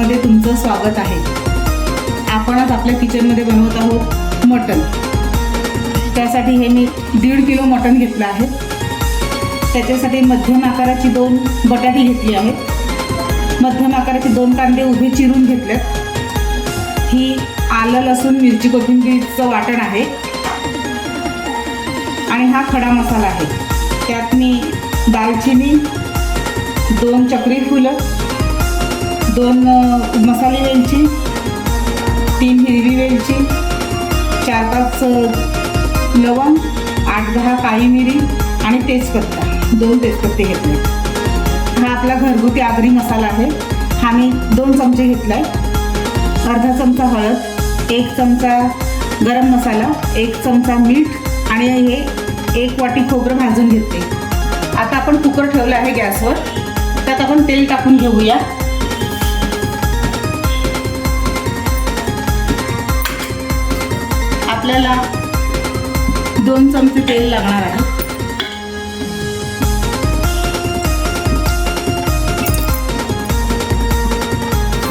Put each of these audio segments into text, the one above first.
स्वागत आहे. आपण आज आपल्या किचनमध्ये बनवत आहोत मटण. त्यासाठी हे मी दीड किलो मटण घेतलं आहे. त्याच्यासाठी मध्यम आकाराची दोन बटाटी घेतली आहेत मध्यम आकाराचे दोन कांदे उभे चिरून घेतलेत ही आलं लसूण मिरची कोथिंबीरचं वाटण आहे. आणि हा खडा मसाला आहे. त्यात मी दालचिनी दोन चक्री फुलं दोन मसाले वेलची तीन हिरवी वेलची चार पाच लवंग आठ दहा काळी मिरी आणि तेजपत्ता दोन तेजपत्ते घेतले. हा आपला घरगुती आगरी मसाला आहे. हा मी दोन चमचे घेतला आहे अर्धा चमचा हळद एक चमचा गरम मसाला एक चमचा मीठ आणि हे एक वाटी खोबरं भाजून घेते आता आपण कुकर ठेवला आहे गॅसवर. त्यात आपण तेल टाकून घेऊया. आपल्याला दोन चमचे तेल लागणार आहे.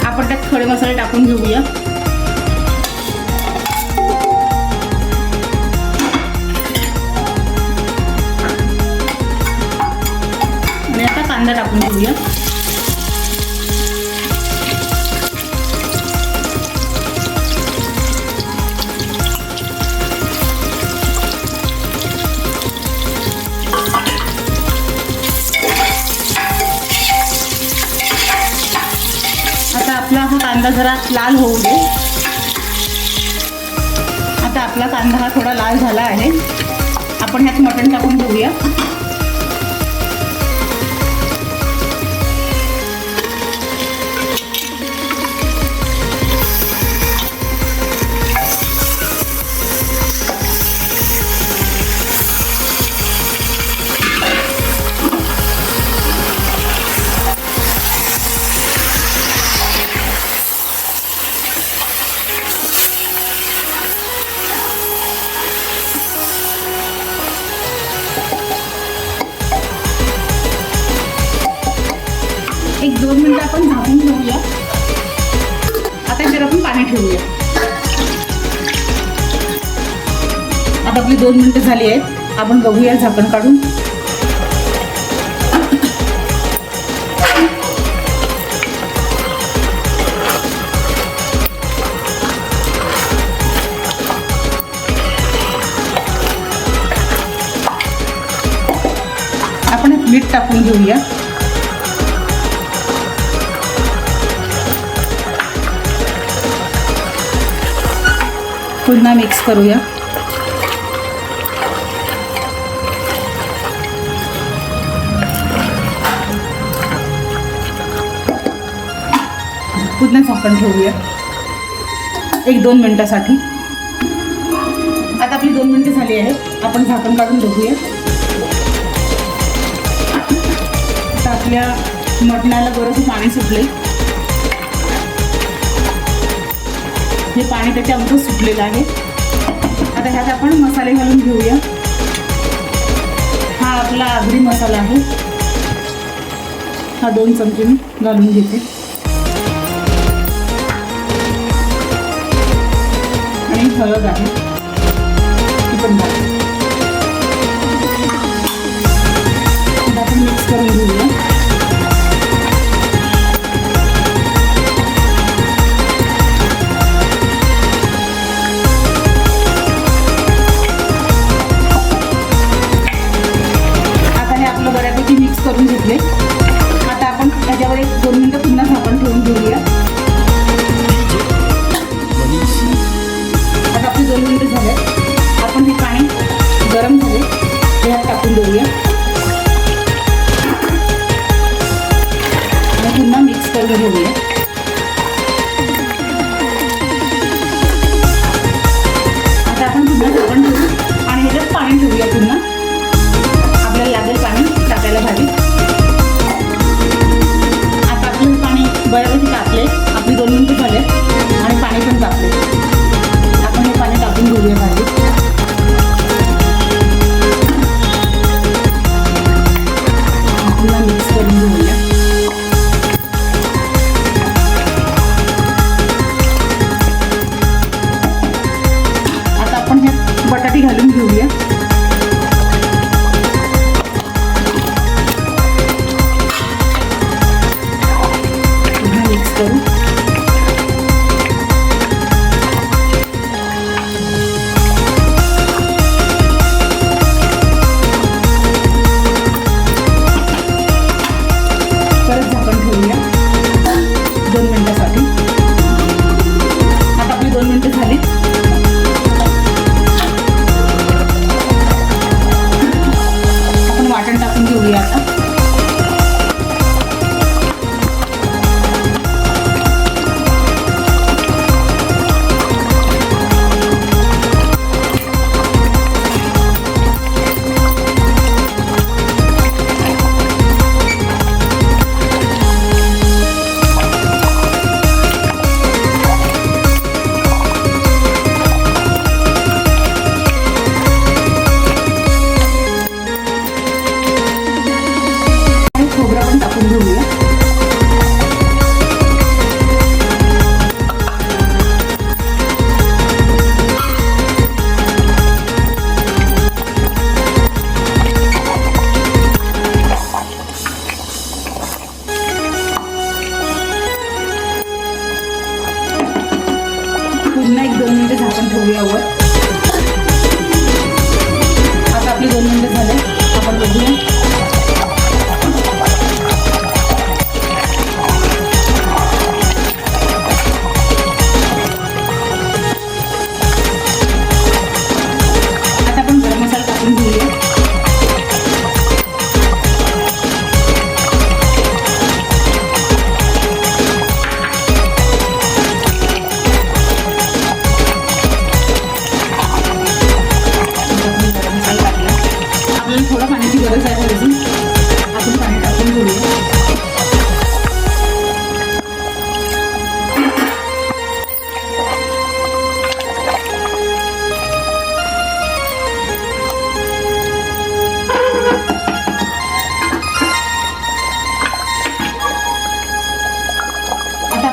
आपण त्यात खडे मसाले टाकून घेऊया. आणि आता कांदा टाकून घेऊया. कांदा जरा लाल होऊ दे. आता आपला कांदा हा थोडा लाल झाला आहे. आपण ह्यात मटण टाकून घेऊया. आपण झाकून ठेवूया. आता जर आपण पाणी ठेवूया. आता आपली दोन मिनिटं झाली आहेत. आपण बघूया झाकण काढून. आपण एक मीठ टाकून घेऊया. पुन्हा मिक्स करूया. पुन्हा झाकण ठेवूया. एक दोन मिनटासाठी. आता आपली दोन मिनटं झाली आहेत. आपण झाकण काढून बघूया. आता आपल्या मटणाला बरंच पाणी सुटले हे पाणी त्याच्या अगदी सुटलेलं आहे. आता ह्यात आपण मसाले घालून घेऊया. हा आपला आगरी मसाला आहे. हा दोन चमचे मी घालून घेते. आणि हळद आहे. ती पण घालते.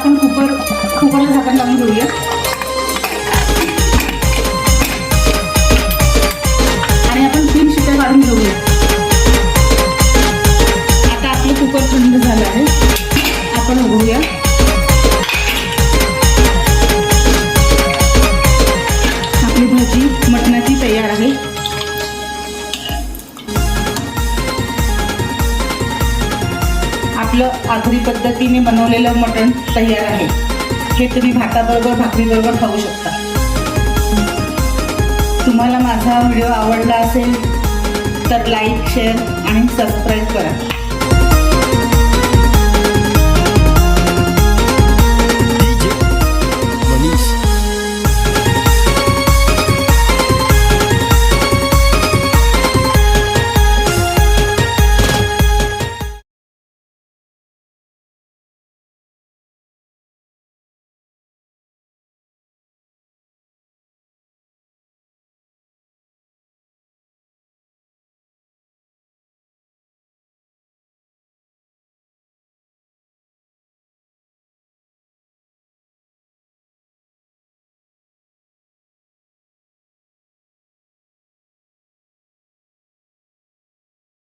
आपण कुकर कुकरला झाकण लावून घेऊया पद्धतीने बनवलेलं मटण तयार आहे. हे तुम्ही भाताबरोबर भाकरीबरोबर खाऊ शकता. तुम्हाला माझा व्हिडिओ आवडला असेल तर लाईक शेअर आणि सबस्क्राईब करा.